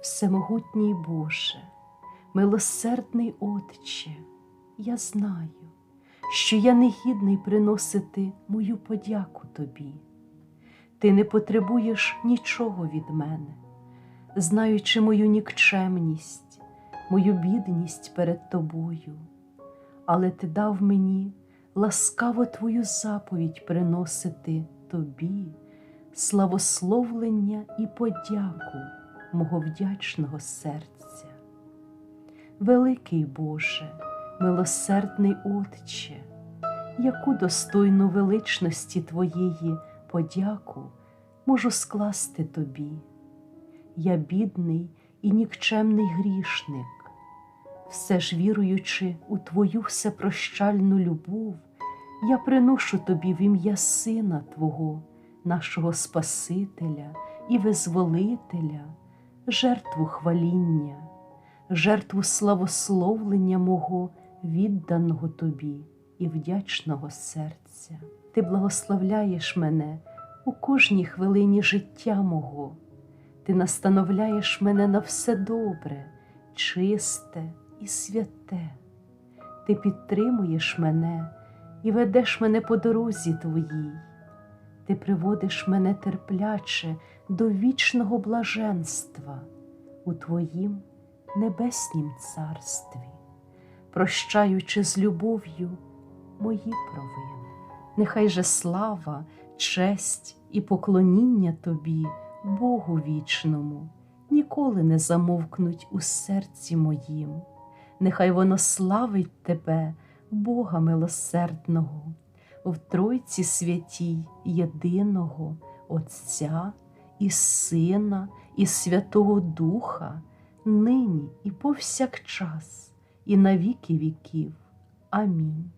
Всемогутній Боже, милосердний Отче, я знаю, що я не гідний приносити мою подяку Тобі. Ти не потребуєш нічого від мене, знаючи мою нікчемність, мою бідність перед Тобою, але Ти дав мені ласкаво Твою заповідь приносити Тобі славословлення і подяку мого вдячного серця. Великий Боже, милосердний Отче, яку достойну величності Твоєї подяку можу скласти Тобі. Я бідний і нікчемний грішник, все ж віруючи у Твою всепрощальну любов, я приношу Тобі в ім'я Сина Твого, нашого Спасителя і Визволителя, жертву хваління, жертву славословлення мого відданого Тобі і вдячного серця. Ти благословляєш мене у кожній хвилині життя мого. Ти настановляєш мене на все добре, чисте і святе. Ти підтримуєш мене і ведеш мене по дорозі Твоїй. Ти приводиш мене терпляче до вічного блаженства у Твоїм небеснім царстві, прощаючи з любов'ю мої провини. Нехай же слава, честь і поклоніння Тобі, Богу вічному, ніколи не замовкнуть у серці моїм. Нехай воно славить Тебе, Бога милосердного, в Тройці святій єдиного Отця і Сина, і Святого Духа, нині і повсякчас, і на віки віків. Амінь.